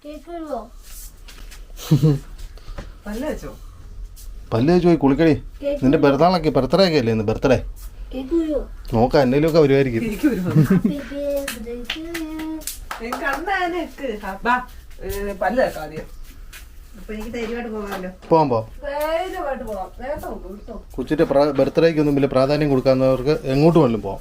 പല്ല വെച്ചോ പോയി കുളിക്കടി. നിന്റെ ബർത്ത്ഡേ ബർത്ത്ഡേ ഒക്കെ അല്ലേ ഇന്ന് ബർത്ത്ഡേ? നോക്കാം എന്തെങ്കിലും ഒക്കെ വരുമായിരിക്കും എനിക്ക് വരുമോ Happy birthday to you. കണ്ണാനക്ക് ബാ ഏ, പല്ല് വെക്കാം ആദ്യം. അപ്പൊ എനിക്ക് ധൈര്യമായിട്ട് പോകാമല്ലോ. പോകാൻ പോ. ധൈര്യമായിട്ട് പോവാം. നേരത്തെ പോകും കേട്ടോ കൊച്ചിന്റെ ബർത്ത്ഡേക്ക് ഒന്നും വലിയ പ്രാധാന്യം കൊടുക്കാവുന്നവർക്ക് എങ്ങോട്ട് വേണമെങ്കിലും പോവാം.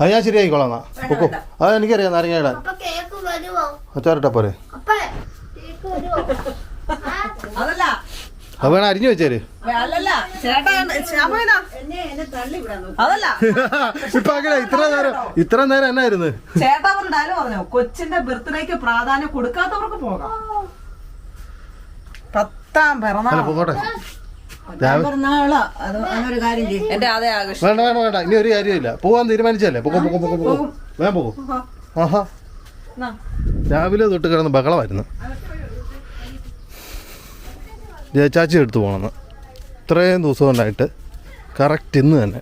അത് ഞാൻ ശരിയായിക്കോളാം എന്നാ. പൊക്കോ. അത് എനിക്കറിയാം നാരങ്ങ ഇടാൻ. അച്ചാറിട്ടാ പോരെ. അത് വേണം അരിഞ്ഞു വെച്ചേര്. അല്ലല്ല ചേട്ടാ ശ്യാമേനാ എന്നെ എന്നെ തള്ളി വിടാൻ അതല്ല. ഇപ്പൊ അങ്ങനെ ഇത്ര നേരം ഇത്ര നേരം എന്നായിരുന്നു ചേട്ടാ പറഞ്ഞാലും പറഞ്ഞോ? കൊച്ചിന്റെ ബർത്ത്ഡേക്ക് പ്രാധാന്യം കൊടുക്കാത്തവർക്ക് പോകാം. പത്താം പിറന്നാൾ പോകട്ടെ. എന്റെ അതേ വേണ്ട വേണ്ട വേണ്ട. ഇനി ഒരു കാര്യമില്ല പോവാൻ തീരുമാനിച്ചല്ലേ പൊക്കോ പൊക്കോ പൊക്കോ പൊക്കോ. വേഗം പോകും. ആഹാ. രാവിലെ തൊട്ട് കിടന്ന് ബഹളമായിരുന്നു. ജയച്ചാച്ചി എടുത്തു പോകണമെന്ന്. ഇത്രയും ദിവസം കൊണ്ടായിട്ട് കറക്റ്റ് ഇന്ന് തന്നെ.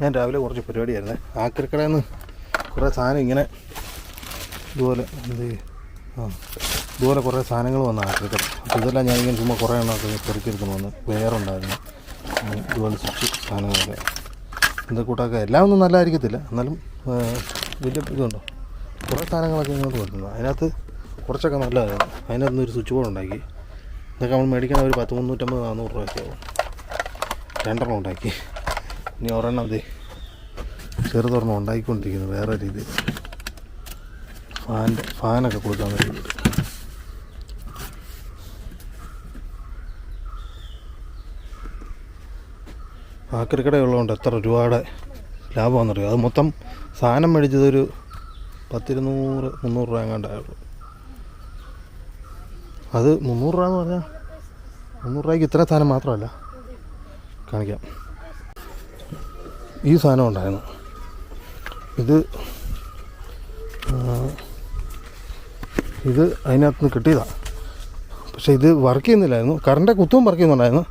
ഞാൻ രാവിലെ കുറച്ച് പരിപാടിയായിരുന്നു. ആക്രിക്കടയിൽ നിന്ന് കുറേ സാധനം ഇങ്ങനെ ഇതുപോലെ എന്ത് ഇതുപോലെ കുറേ സാധനങ്ങൾ വന്ന ആക്രിക്കട അപ്പോൾ ഇതെല്ലാം ഞാനിങ്ങനെ ചുമ്മാ കുറേ എണ്ണമൊക്കെ പെറുക്കിയെടുക്കുന്നു വന്ന് വേറുണ്ടായിരുന്നു. ഇതുപോലെ സ്വിച്ച് സാധനങ്ങളൊക്കെ. എന്താ കൂട്ടാക്കുക എല്ലാം ഒന്നും നല്ലതായിരിക്കത്തില്ല. എന്നാലും വലിയ ഇതുണ്ടോ? കുറേ സാധനങ്ങളൊക്കെ ഇങ്ങോട്ട് വരുന്നത് അതിനകത്ത് കുറച്ചൊക്കെ നല്ലതായിരുന്നു. അതിനകത്ത് നിന്ന് ഒരു സ്വിച്ച് ബോർഡ് ഉണ്ടാക്കി. ഇതൊക്കെ നമ്മൾ മേടിക്കാൻ ഒരു പത്ത് മുന്നൂറ്റമ്പത് നാനൂറ് രൂപയ്ക്കാവും രണ്ടെണ്ണം ഉണ്ടാക്കി. ഇനി ഒരെണ്ണം ദേ ചെറുതൊരെണ്ണം ഉണ്ടാക്കിക്കൊണ്ടിരിക്കുന്നു വേറെ രീതിയിൽ. ഫാന്റെ ഫാനൊക്കെ കൊടുക്കാൻ വേണ്ടിയിട്ട് ആക്രിക്കടയുള്ളതുകൊണ്ട് എത്ര രൂപയുടെ ലാഭമാണെന്നറിയോ അത് മൊത്തം സാധനം മേടിച്ചതൊരു പത്തിരുന്നൂറ് മുന്നൂറ് രൂപ എങ്ങാണ്ടായുള്ളൂ അത് മുന്നൂറ് രൂപ എന്ന് പറഞ്ഞാൽ മുന്നൂറ് രൂപയ്ക്ക് ഇത്ര സാധനം മാത്രമല്ല. കാണിക്കാം. ഈ സാധനം ഉണ്ടായിരുന്നു. ഇത് ഇത് അതിനകത്ത് നിന്ന് കിട്ടിയതാണ് പക്ഷേ ഇത് വർക്ക് ചെയ്യുന്നില്ലായിരുന്നു. കറണ്ട് കുത്തും വർക്ക് ചെയ്യുന്നുണ്ടായിരുന്നു.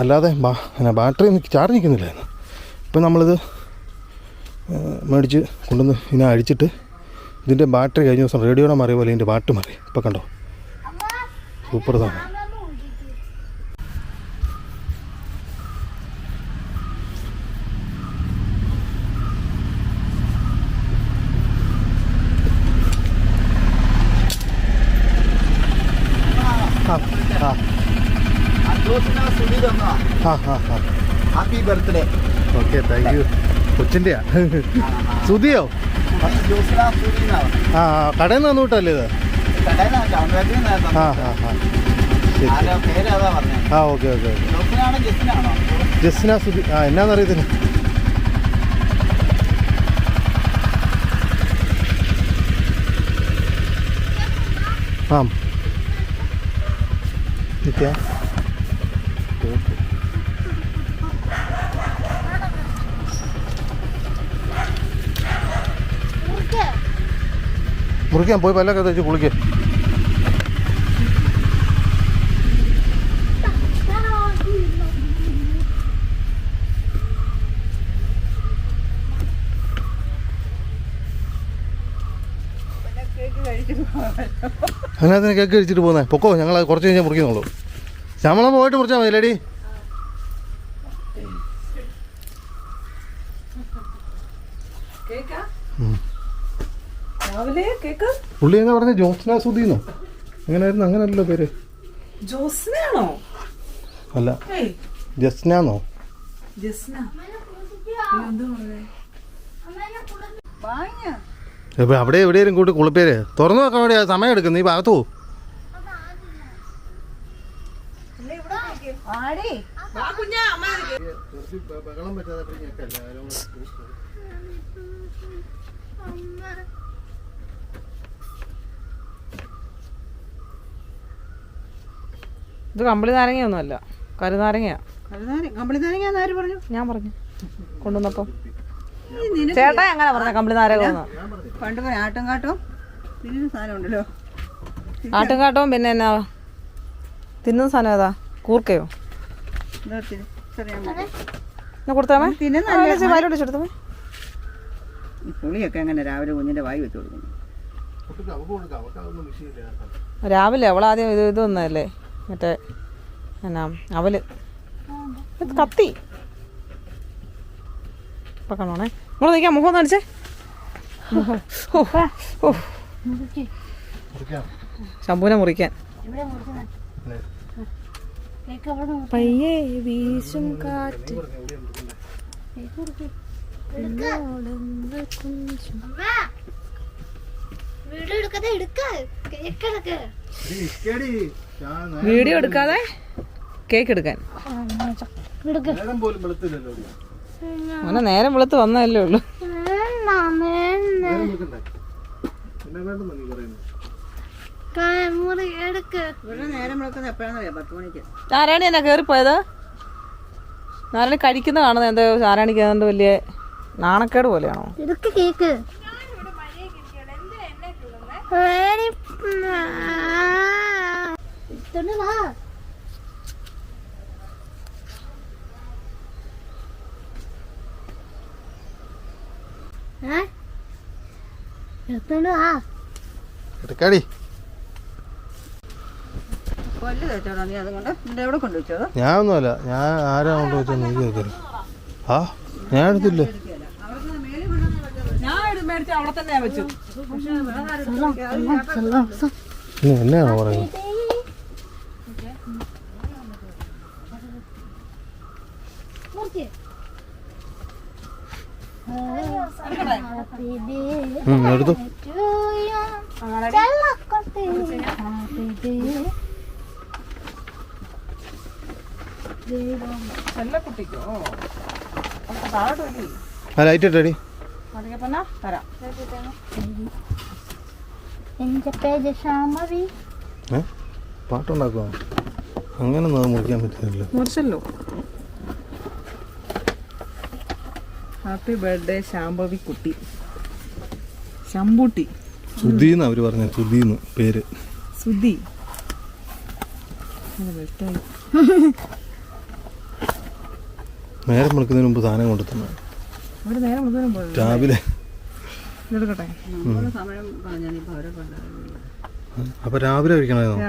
അല്ലാതെ ബാ ബാറ്ററി ഒന്നും ചാർജ് നിൽക്കുന്നില്ലായിരുന്നു. ഇപ്പം നമ്മളിത് മേടിച്ച് കൊണ്ടുവന്ന് ഇതിനെ അഴിച്ചിട്ട് ഇതിന്റെ ബാറ്ററി കഴിഞ്ഞ ദിവസം റേഡിയോടെ മാറിയ പോലെ ഇതിന്റെ ബാറ്റ് മാറി. ഇപ്പം കണ്ടോ? സൂപ്പർ സാധനം ആ ആ ആ ആ ആ happy birthday okay thank you കൊച്ചിന്റെയാ സുതിയോ ആ കടയിൽ നിന്ന് വന്നുവിട്ടല്ലേ ഇത്? ആ ഓക്കെ ഓക്കെ ഓക്കെ. ജസ്റ്റിന സുതി ആ എന്നാന്നറിയത്തില്ല. ആ. നിത്യ മുറിക്ക്. മുറിക്കാൻ പോയി പല്ലൊക്കെ തേച്ച് കുളിക്കുക അതിനകത്ത് കേക്ക് കഴിച്ചിട്ട് പോകുന്നേ? പൊക്കോ ഞങ്ങൾ കുറച്ച് കഴിഞ്ഞാൽ മുറിക്കുന്നുള്ളൂ. ശമളം പോയിട്ട് മുറിച്ചാൽ മതി ലേഡി കേക്കാ ഉം. രാവിലെ കേക്ക് പുള്ളി എന്നാ പറഞ്ഞ? ജോസ്ന സുധീന്നോ? അങ്ങനെയായിരുന്നു അങ്ങനല്ലോ പേര്. ജോസ്നയാണോ? അല്ല. ജസ്നാന്നോ? ഇപ്പൊ അവിടെ എവിടെയും കൂട്ടി കുളിപ്പേര്. തുറന്നു നോക്കാൻ വേണ്ടി സമയം എടുക്കുന്നു നീ ഭാഗത്തു പോ. ആടി ഇത് കമ്പിളി നാരങ്ങയൊന്നുമല്ല കരുനാരങ്ങയാ. കമ്പിളി നാരങ്ങ ആര് പറഞ്ഞു? ഞാൻ പറഞ്ഞു. കൊണ്ടുവന്നപ്പോ. ചേട്ടാ എങ്ങനെ പറഞ്ഞ കമ്പിളി നാരങ്ങ പണ്ട് പോയി ആട്ടും കാട്ടും? പിന്നെ സാധനം ഉണ്ടല്ലോ. ആട്ടുംകാട്ടവും പിന്നെ എന്നാ? തിന്നുന്ന സാധനം ഏതാ? കൂർക്കയോ? കൊടുത്താമേ പുളിയൊക്കെ എങ്ങനെ രാവിലെ കുഞ്ഞിന്റെ വായി വെച്ച് കൊടുക്കുന്നു? രാവിലെ അവളാദ്യം ഇത് ഇത് വന്നതല്ലേ? മറ്റേ എന്നാ അവൽ. ഇത് കത്തി. ഇപ്പൊ കാണണേ നിങ്ങൾ നോക്കിയാ മുഖം ഒന്ന് അടിച്ചേ ശമ്പൂനെ മുറിക്കാൻ. പയ്യെ വീശും കാറ്റ്. അമ്മ വീഡിയോ എടുക്കാതെ എടുക്ക. കേക്ക് എടുക്ക് എടീ, ഇരിക്കെടി. ഞാൻ വീഡിയോ എടുക്കാതെ കേക്ക് എടുക്കാൻ. അങ്ങനെ നേരം പോലും വെളുത്തില്ലല്ലോ ഇവിടെ. നേരം വെളുത്ത് വന്നതല്ലേ ഉള്ളൂ. നാരായണി എന്നാ കയറിപ്പോയത് നാരായണി കഴിക്കുന്ന കാണുന്നത് എന്താ? നാരായണിക്ക് വലിയ നാണക്കേട് പോലെയാണോ? എടുക്ക് കേക്ക്. എടുക്കാടി. കൊണ്ടുവച്ചോ ഞാൻ ഒന്നുമല്ല ഞാൻ ആരാ കൊണ്ട് വെച്ചാൽ നീ കേൾക്കരുത് ആ ഞാൻ എടുത്തില്ല? മേടിച്ച അവിടെ തന്നെ വെച്ചു. ഇനി എന്നാണ് പറയുന്നത്? എടുത്തു. ലൈറ്റ് ഇട്ടടി മതിക്കപ്പന്നാ തരാം എന്റെ പേര് ശ്യാമവി. ഏ? അങ്ങനെ മുറിക്കാൻ പറ്റില്ല മുറിച്ചല്ലോ. ഹാപ്പി ബർത്ത്ഡേ ശാംഭവി കുട്ടി. ശമ്പൂട്ടി സുധീന്ന് അവർ പറഞ്ഞ സുധീന്ന് പേര്. സുധി. നേരം വെളുക്കുന്നതിന് മുമ്പ് സാധനം കൊണ്ടു രാവിലെ. അപ്പൊ രാവിലെ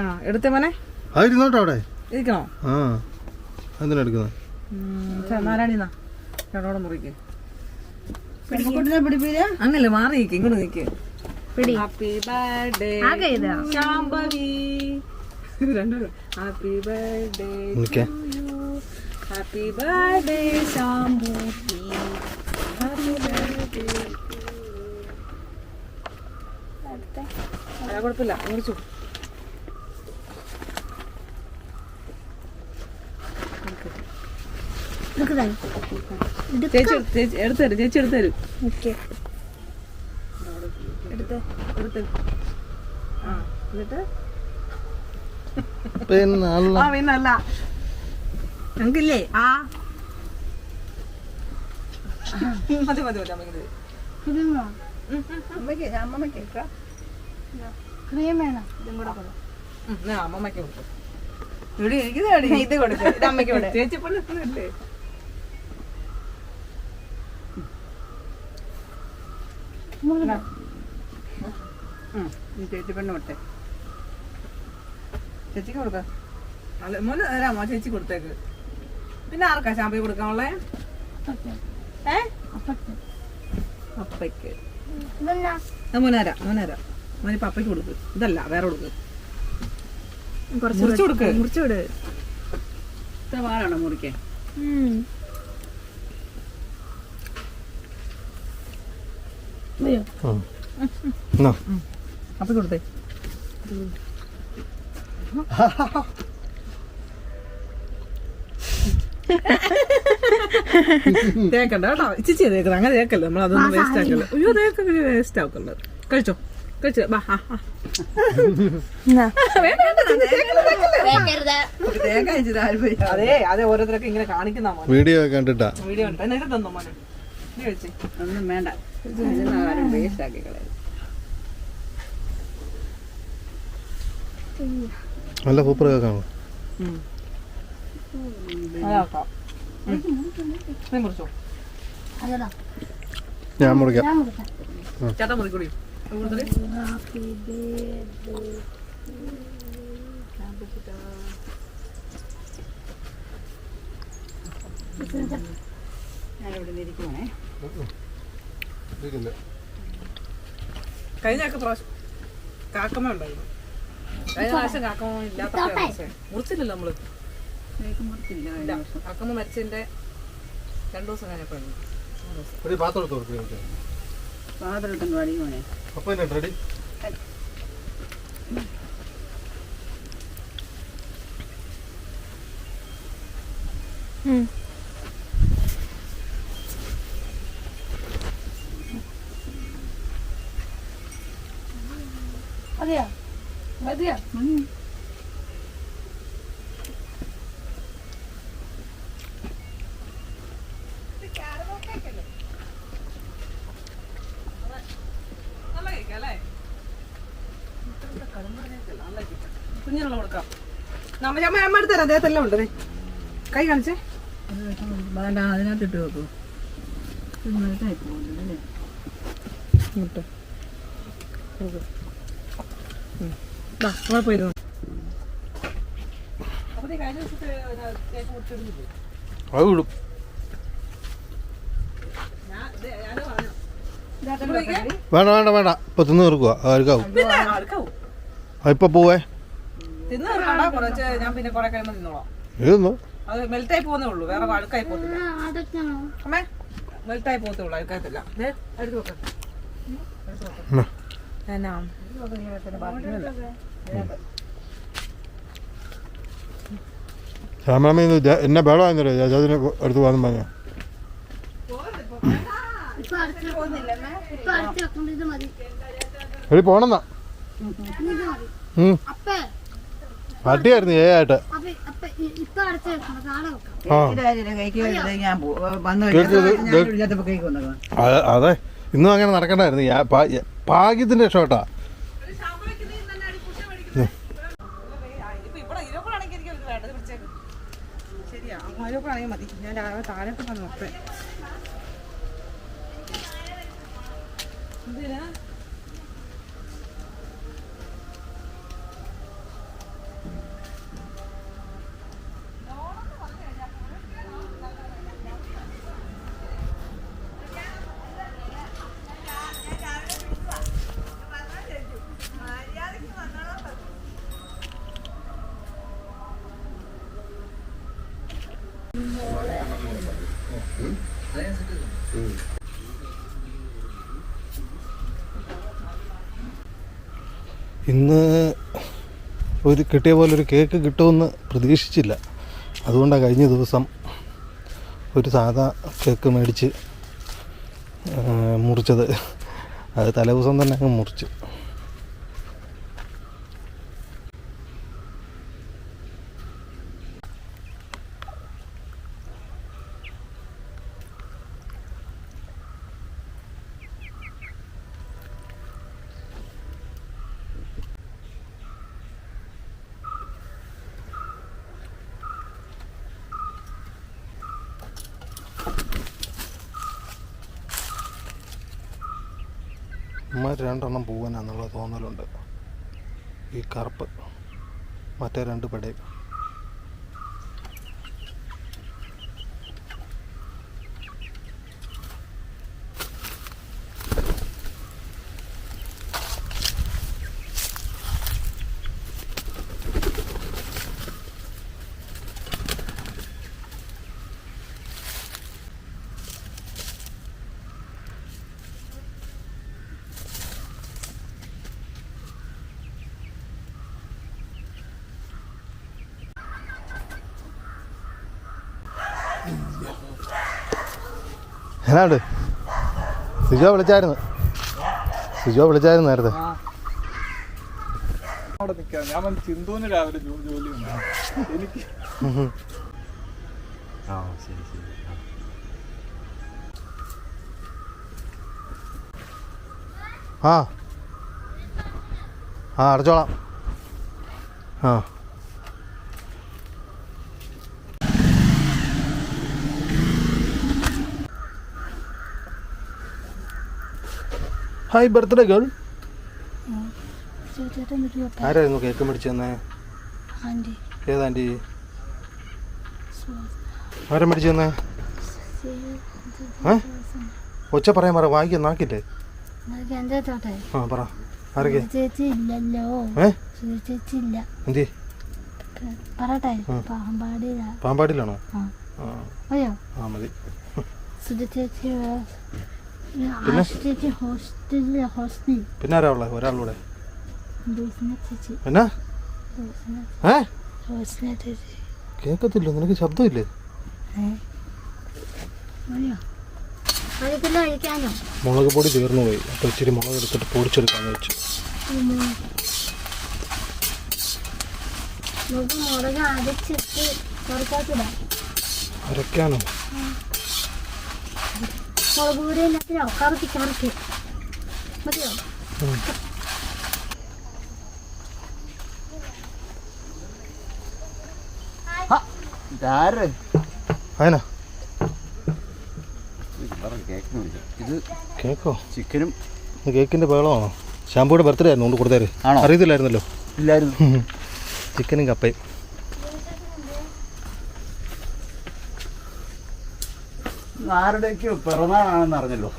ആ എടുത്തേ മോനെ. ആ ഇരുന്നോട്ടോ അവിടെ. ഇരിക്കണോ? ആ എന്തിനാ എടുക്കുന്നത് നാരായണിന്നാ ചേട്ടോടെ മുറിക്ക്. അങ്ങല്ലേ മാറി നിൽക്ക് ഇങ്ങോട്ട് നിൽക്ക് happy birthday Shambhavi happy birthday happy birthday Shambhutty happy birthday അല്ല കുഴപ്പമില്ല മുറിച്ചു ചേച്ചി എടുത്തരും എടുത്തു തരും ചേച്ചി എടുത്തരും തരും. എടുത്ത്? എടുത്ത് ആ എന്നിട്ട്? ഞങ്ങൾക്കില്ലേ? ആ. മതി മതി മതി അമ്മയ്ക്ക് അമ്മമ്മയ്ക്ക് ക്രീം വേണം. അമ്മമ്മയ്ക്ക് കൊടുക്കും ഇവിടെ എനിക്ക് ഇത് കൊടുക്കും. ഇത് അമ്മയ്ക്ക് കൊടുക്കും. ചേച്ചി പെണ്ണല്ലേ നീ ചേച്ചി പെണ്ണ് വിട്ടെ ചേച്ചിക്ക് കൊടുക്ക. മോനെ തരാമോ ചേച്ചി കൊടുത്തേക്ക്. പിന്നെ ആർക്കാ? ചാമ്പി കൊടുക്കാനുള്ളേ? അപ്പയ്ക്ക് മോനാരാ മോനാരാ. മോനിപ്പോ അപ്പയ്ക്ക് കൊടുക്ക്. ഇതല്ല വേറെ കൊടുക്ക്. മുറിച്ചു കൊടുക്ക്. മുറിച്ചു വിട്. ഇത്ര പാടാണോ മുറിക്കാൻ കൊടുത്തേ. ha അപ്പയ്ക്ക് കൊടുത്തേ തേക്കണ്ട കേട്ടോ. തേക്കണ്ട അങ്ങനെ തേക്കല്ലേ നമ്മൾ അതൊന്നും വേസ്റ്റ് ആക്കല്ല. അയ്യോ തേക്കല്ല വേസ്റ്റ് ആക്കല്ലോ. കഴിച്ചോ? ബാ ആ, അതെ അതെ ഓരോരുത്തരൊക്കെ ഇങ്ങനെ കാണിക്കുന്ന വീഡിയോ കണ്ടിട്ടാ. വീഡിയോ ഉണ്ട് എന്നിട്ട് തന്നോ മോനെ? നീ കഴിച്ചേ. ഒന്നും വേണ്ട. ഇതിനാരും വേസ്റ്റ് ആക്കി കളയും നല്ല സൂപ്പർ കേക്കാണ്. അതാക്കാം. നീ മുറിച്ചോ ഞാൻ മുറിക്കാം ചേട്ടാ മുറിക്കൂടി കഴിഞ്ഞ പ്രാവശ്യം കാക്കമ്മ ഉണ്ടായിരുന്നു കഴിഞ്ഞ പ്രാവശ്യം കാക്കമ്മ ഇല്ലാത്ത മുറിച്ചില്ലല്ലോ നമ്മൾ കാക്കമ്മ മരിച്ചതിന്റെ രണ്ടു ദിവസം കഴിഞ്ഞപ്പോഴാണ് ഒരു പാത്രം എടുത്ത് കൊടുക്കുക പാത്രത്തിന്റെ വടിയുവാണേ അപ്പോൾ തന്നെ റെഡി? മതിയോ മതിയോ നല്ല കേക്ക് അല്ലേ കുഞ്ഞിനുള്ള കൊടുക്കാം നമ്മ അമ്മ അമ്മ എടുത്തരാം അദ്ദേഹത്തെല്ലാം ഉണ്ട് ദേ. കൈ കാണിച്ചേ. വേണ്ട അതിനകത്ത് ഇട്ട് വെക്കൂ. അത് വിടും. വേണ്ട വേണ്ട വേണ്ട. ഇപ്പൊ തിന്ന് തീർക്കുക ആർക്കാവും? ഇപ്പൊ പോവേ. തിന്ന് തീർക്കണ്ട കുറച്ച് ഞാൻ പിന്നെ കുറെ കഴിയുമ്പോൾ തിന്നോളാം. ഇതൊന്നു അത് മെൽറ്റായി പോകുന്നേ ഉള്ളൂ വേറെ അഴുക്കായി പോകത്തില്ല. അടയ്ക്കണോ അമ്മേ മെൽറ്റായി പോകത്തേ ഉള്ളൂ അഴുക്കാത്തില്ല. എന്നാ. ഇത് ബേളമായിരുന്നല്ലോ ജാജാദിനെ അടുത്ത് പോകാൻ പറഞ്ഞു. എടി പോണെന്നാ. അപ്പേ. പട്ടിയായിരുന്നു ഏ ആയിട്ട്. അതെ ഇന്നും അങ്ങനെ നടക്കണ്ടായിരുന്നു. ഭാഗ്യത്തിന്റെ ഷോട്ടാ. ശരിയാ. ഇന്ന് ഒരു കിട്ടിയ പോലെ ഒരു കേക്ക് കിട്ടുമെന്ന് പ്രതീക്ഷിച്ചില്ല. അതുകൊണ്ടാണ് കഴിഞ്ഞ ദിവസം ഒരു സാധാ കേക്ക് മേടിച്ച് മുറിച്ചത്. അത് തലേദിവസം തന്നെ അങ്ങ് മുറിച്ചു. മറ്റേ രണ്ട് പെടയും. എന്നാണ്ട് സിജോ വിളിച്ചായിരുന്നു. സിജോ വിളിച്ചായിരുന്നു നേരത്തെ. അവിടെ നിൽക്കാം. ഞാൻ വന്ന് ചിന്തൂന് രാവിലെ എനിക്ക് ആ. ആ അടച്ചോളാം. ആ. ഹായ് ബർത്ത്ഡേ ഗേൾ ആരായിരുന്നു കേക്ക് മേടിച്ചു തന്നെ ഏതാണ്ടി ആരാ മേടിച്ചു തന്നെ ഒച്ച പറയാൻ പറ വായിക്കാൻ നാക്കില്ലേ? ആ പറ. ആരൊക്കെ? എന്തി? പറട്ടെ പാമ്പാടിയിലാണോ? ആ. മതി. ചേച്ചി ഹോസ്റ്റലിൽ പിന്നെ ആരാ ഉള്ളത് ഒരാളൂടെ ഏ? കേൾക്കത്തില്ല നിനക്ക് ശബ്ദമില്ലേ? മുളക് പൊടി തീർന്നു പോയി. അപ്പോൾ ഇച്ചിരി മുളക് എടുത്തിട്ട് പൊടിച്ചെടുക്കാന്ന് വെച്ചു. നമുക്ക് മുളക് പൊടി എല്ലാത്തിനോ കറക്കി കറക്കി മതിയോ കേക്ക്? ചിക്കനും കേക്കിന്റെ ബഹളമാണോ? ഷാമ്പൂടെ ബർത്ത്ഡേ ആയിരുന്നു കൊണ്ട് കൊടുത്തേര്? അറിയത്തില്ലായിരുന്നല്ലോ. ഇല്ലായിരുന്നു. ചിക്കനും കപ്പയും. ആരുടെയൊക്കെയോ പിറന്നാളാണെന്ന് അറിഞ്ഞല്ലോ.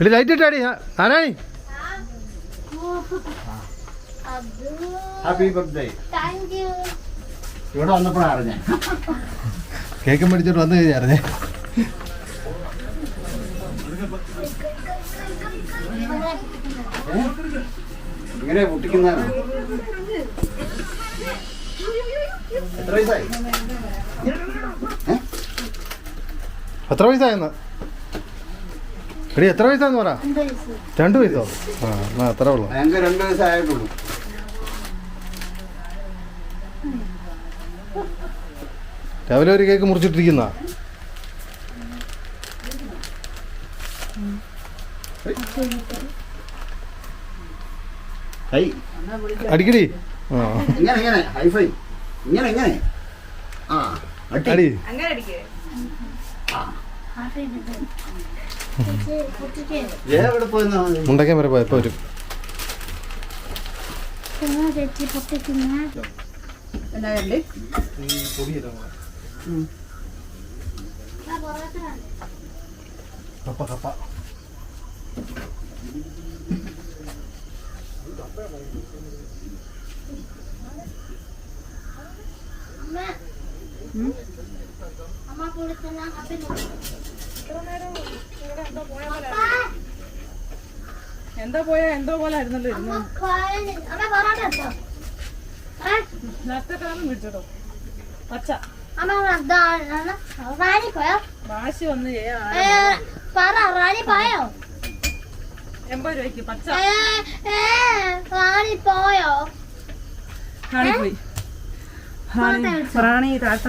എടി ലൈറ്റ് ഇട്ടാടി ആരാണി ഹാപ്പി ബർത്ത്ഡേ ഇവിടെ വന്നപ്പോഴാണ് അറിഞ്ഞേ. കേക്ക് മേടിച്ചിട്ട് വന്നു കഴിഞ്ഞായിരുന്നേ ഇങ്ങനെ പൊട്ടിക്കുന്നതാണ്. എത്ര വയസ്സായി? എത്ര വയസ്സായെന്ന്? എടി എത്ര വയസ്സാന്ന് പറ? രണ്ടു വയസ്സ്. ആ എന്നാ അത്ര ഉള്ളു. ഞങ്ങൾക്ക് രണ്ട് വയസ്സായിട്ടുള്ളൂ. രാവിലെ ഒരു കേക്ക് മുറിച്ചിട്ടിരിക്കുന്ന? അടിക്കടി. ആ. ഇങ്ങനെ ഇങ്ങനെ ഹൈഫൈ ഇങ്ങനെ ഇങ്ങനെ. ആ അടി. അടി. അങ്ങനെ അടിക്കേ. മുണ്ടയ്ക്കാൻ വരെ പോയപ്പോ വരും തിന്നാ എന്താ പോയ? എന്തോ പോലെ ആയിരുന്നല്ലോ ഇരുന്നു? നഷ്ടക്കാലം പിടിച്ചോ പച്ച. വാശി വന്ന് പോയോ എൺപത് രൂപയ്ക്ക് പച്ച. പോയോ പോയി റാണി റാണി താഴ്ത്ത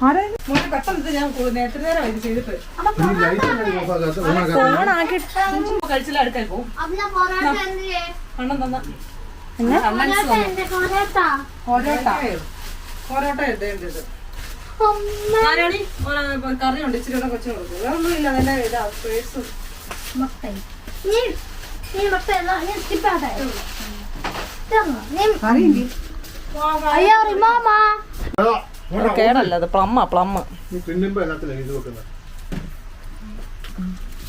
റാണി വേണോ പെട്ടെന്ന് ഇത് ഞാൻ കൂ- നേരത്തെ നേരം ഇത് ചെയ്തിട്ട്. ഫോണാക്കി കഴിച്ചില്ല അടുക്കാൻ പോകും അമ്മ പൊറോട്ട എന്തിയെ കണ്ണം തന്ന. പൊറോട്ട പൊറോട്ട പൊറോട്ട പൊറോട്ട എഴുതേണ്ടത്. ഇച്ചിരി കൂടെ കുറച്ച് കൊടുക്കും. ഇല്ല ഇതാ പേഴ്സ് കേടല്ല അത്? പ്ലമ്മ പ്ലമ്മ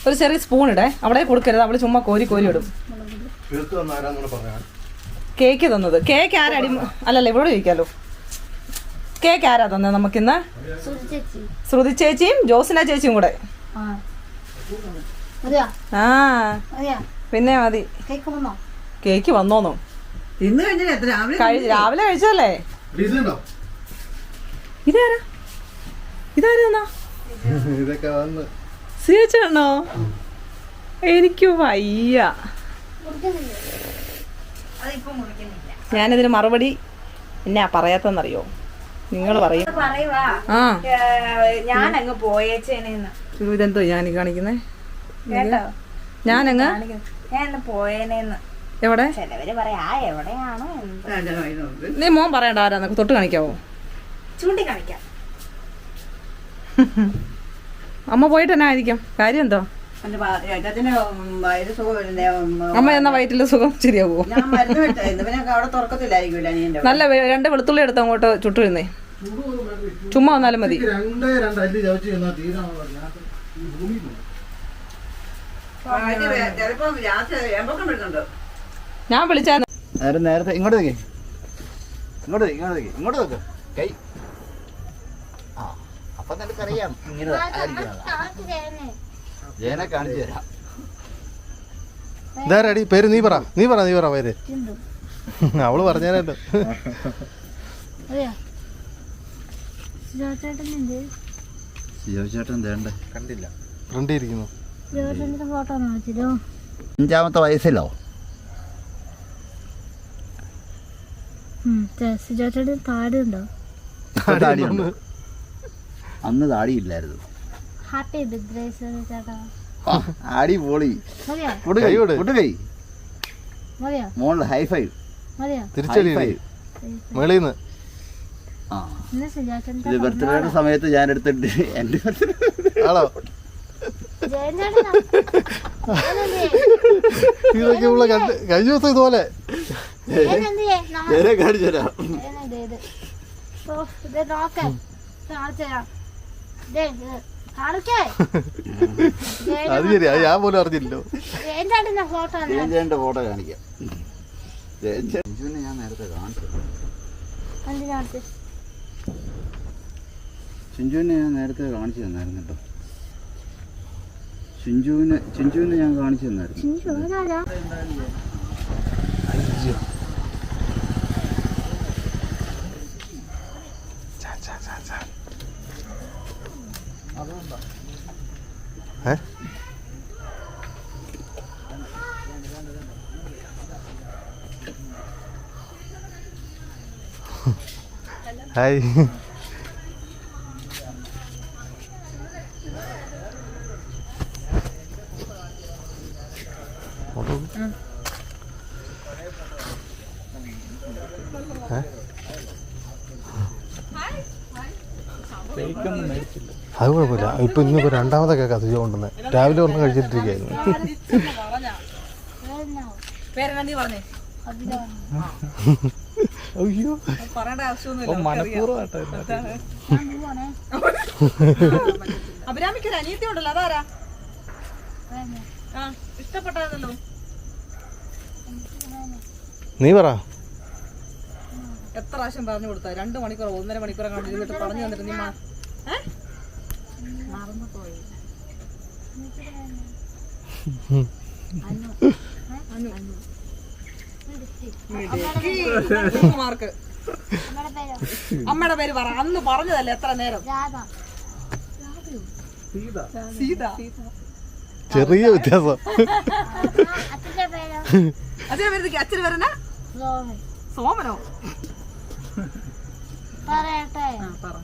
ഒരു ചെറിയ സ്പൂൺ ഇടേ. അവിടെ കൊടുക്കരുത്. അവൾ ചുമ്മാ കോരി കോരി ഇടും. കേക്ക് തന്നത്. കേക്ക് ആരടി? അല്ലല്ല ഇവിടെ ചോദിക്കാലോ. കേക്ക് ആരാ തന്നെ നമുക്കിന്ന്? ശ്രുതി ചേച്ചിയും ജോസിന ചേച്ചിയും കൂടെ. ആ പിന്നെ മതി. കേക്ക് വന്നോ കേക്ക് വന്നോന്നു രാവിലെ കഴിച്ചല്ലേ? ഇതാരാ? ഇതാരാ ചേച്ചാണോ എനിക്ക് വയ്യ. ഞാനിതിന് മറുപടി എന്നാ പറയാത്തെന്നറിയോ നിങ്ങൾ പറയും. ആ. ഞാൻ അങ്ങ് പോയേച്ചേനെന്ന് ഇതെന്തോ ഞാൻ കാണിക്കുന്നേ? ഞാൻ ഞാനങ്ങ് ഞാൻ പോയേനേന്ന് എവിടെ നീ മോൻ പറയണ്ട ആരാ തൊട്ട് കാണിക്കാവോ? ചൂണ്ടിക്കാണിക്കാം അമ്മ പോയിട്ട് തന്നെ ആയിരിക്കാം? കാര്യം എന്തോ? അമ്മ എന്നാ വയറ്റിൽ സുഖം ശരിയാവോ നല്ല രണ്ട് വെളുത്തുള്ളി എടുത്ത് അങ്ങോട്ട് ചുട്ടിരുന്നേ ചുമ്മാ വന്നാലും മതി ഞാൻ വിളിച്ചാ നേരത്തെ ഇങ്ങോട്ട് ഇങ്ങോട്ട് നിക്ക്, ഇങ്ങോട്ട് നിക്ക്, ഇങ്ങോട്ട് നോക്ക് കൈ ആ അപ്പൊ നിനക്കറിയാം ഇങ്ങനെ ജയനെ കാണിച്ചു തരാം. ഇതാരടി? പേര് നീ പറ. നീ പറ നീ പറ പേര്. അവൾ പറഞ്ഞാലോ അഞ്ചാമത്തെ വയസ്സിലോ? സിജോച്ചേട്ടൻ താടി ഉണ്ടോ അന്ന് താടിയില്ലായിരുന്നു. ഹാപ്പി ബർത്ത്ഡേ ചേട്ടാ. അടിപൊളി മോളിൽ ഹൈ ഫൈവ് മതിയോ? തിരിച്ചടി മേളിന്ന്. ആ. ഇന്ന് സിജോച്ചേട്ടന്റെ ഇത് ബർത്ത്ഡേയുടെ സമയത്ത് ഞാൻ എടുത്തിട്ട് ജയൻ ചേട്ടനാ ഇതൊക്കെ ഉള്ള കണ്ട് കഴിഞ്ഞ ദിവസം ഇതുപോലെ. കാണിച്ചു തരാം. നോക്കേ. കാണിച്ചു തരാം. ദേ, ഇത്. കാണിക്കേ അത് ശരി അത് ഞാൻ പോലും അറിഞ്ഞില്ലല്ലോ. ജയൻ ചേട്ടന്റെ ഫോട്ടോ കാണിക്കാം. ജയൻ ഞാൻ നേരത്തെ കാണിച്ചു. ചിഞ്ചുവിനെ ഞാൻ നേരത്തെ കാണിച്ചു തന്നായിരുന്നു കേട്ടോ. ചിഞ്ചുവിനെ ചിഞ്ചുവിനെ ഞാൻ കാണിച്ചു തന്നായിരുന്നു. ചിഞ്ചു അതാരാ ഏ? ഹായ്. ഇപ്പൊ ഇന്നിപ്പോ രണ്ടാമത്തെ കേക്ക് സുജ കൊണ്ടുവന്നെ. രാവിലെ ഒന്നും കഴിച്ചിട്ടിരിക്കായിരുന്നു നീ പറഞ്ഞേ? അയ്യോ. അഭിരാമിക്ക് ഒരു അനിയത്തി ഉണ്ടല്ലോ അതാരാ? നീ പറ. എത്ര പ്രാവശ്യം പറഞ്ഞു കൊടുത്താ രണ്ട് മണിക്കൂർ ഒന്നര മണിക്കൂർ കണ്ടു പറഞ്ഞു തന്നിട്ട് നീ മാർക്ക് അമ്മയുടെ പേരോ പറ. അന്ന് പറഞ്ഞതല്ലേ എത്ര നേരം? രാധ. സീത. ചെറിയ വ്യത്യാസം. അച്ഛനെ പേര്? അച്ഛന് വരുന്ന സോമനോ? പറയട്ടെ. ആ പറ.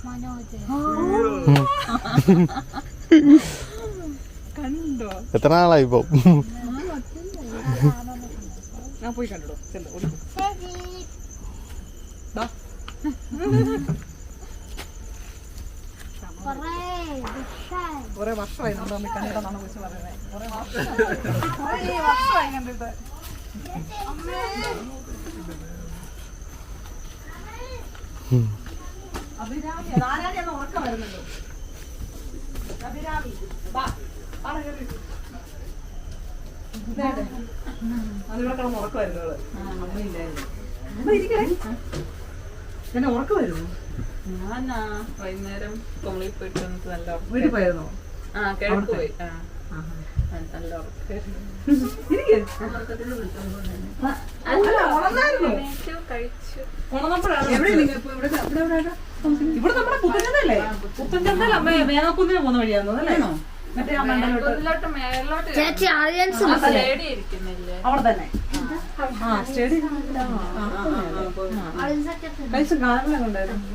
എത്ര നാളായി ഇപ്പൊ ഞാൻ പോയി കണ്ടോ. കുറേ വർഷമായി നമ്മൾ തമ്മിൽ കണ്ടിട്ടെന്നാണ് കുറിച്ച് പറയുന്നത് കുറെ വർഷമായി വർഷമായി കണ്ടിട്ട് അഭിരാമി നാരായണി എന്ന ഉറക്കം വരുന്നുണ്ടോ. അഭിരാമി. അതിവിടെ കിടന്ന്. അമ്മ ഇരിക്കണേ. എന്നെ ഉറക്കമായിരുന്നു ഞാനാ വൈകുന്നേരം കൊമളിൽ പോയിട്ട് വന്നിട്ട് നല്ല ഉറക്കം. വീട്ടിൽ പോയിരുന്നോ ആ കിഴക്ക് പോയി. ആ. നല്ല ഉറക്കം. കഴിച്ചു, കഴിച്ചു എവിടെ ഇവിടെ ഇവിടെ? ഇവിടെ നമ്മുടെ പുത്തഞ്ചന്തല്ലേ പുത്തഞ്ചന്തല്ല അമ്മ വേനൽക്കുന്നിന് പോകുന്ന വഴിയാണോ അല്ലേ മറ്റേ ആ ചേച്ചി അവിടെ തന്നെ ആ സ്റ്റേഡിയം കഴിച്ച ഗാനമേള ഉണ്ടായിരുന്നു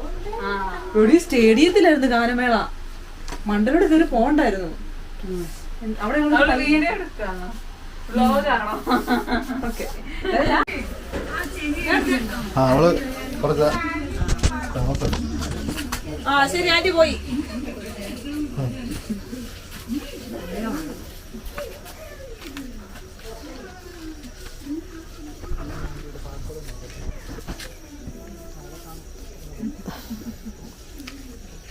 ഒരു സ്റ്റേഡിയത്തിലായിരുന്നു ഗാനമേള മണ്ടലോട് കയറി പോണ്ടായിരുന്നു അവിടെ ഓക്കെ അവൾ കുറച്ച്. ആ ശരി ആന്റി പോയി.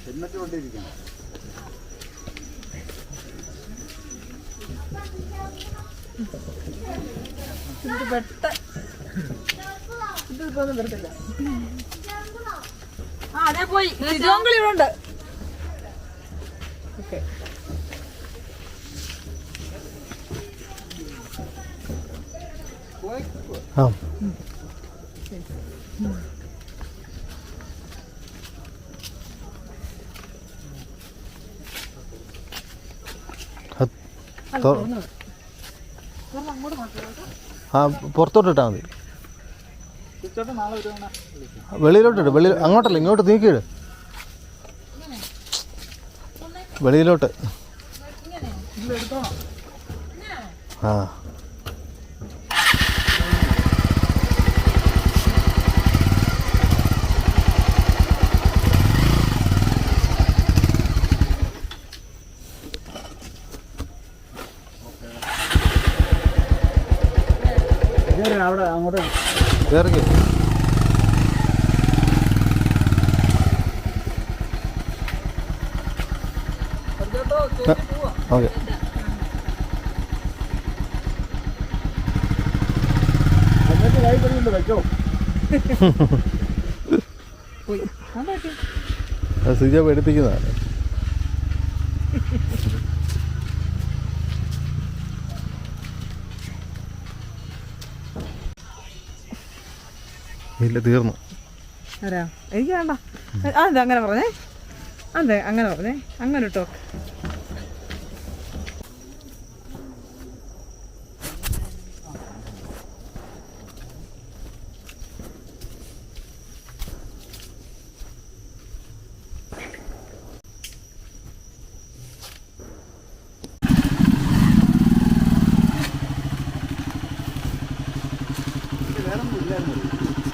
എന്നിട്ട് കൊണ്ടിരിക്കണം ആ അതെ പോയി. ജോങ്കളി ഇവിടെ ഉണ്ട്. ആ. ആ പുറത്തോട്ട് ഇട്ടാൽ മതി. വെളിയിലോട്ട് ഇട് വെളി അങ്ങോട്ടല്ല ഇങ്ങോട്ട് നീക്കിയിട്. വെളിയിലോട്ട്. ആ. അവിടെ അങ്ങോട്ട് ഇറങ്ങി ഓക്കെ. സിജ പഠിപ്പിക്കുന്നതാണ് ഇല്ല തീർന്നു. എനിക്ക് വേണ്ട. അതെ അങ്ങനെ പറഞ്ഞേ? അതെ അങ്ങനെ പറഞ്ഞേ. അങ്ങനെ ഇട്ടോ ഇല്ലായിരിക്കും ഒന്നുമില്ലായിരുന്നു ഒരു ചിന്തുന്റെ ബാഗുണ്ട് ഒരു ചിന്തുന്റെയാണ് അയ്യോ ആ ചിന്തുന്റെ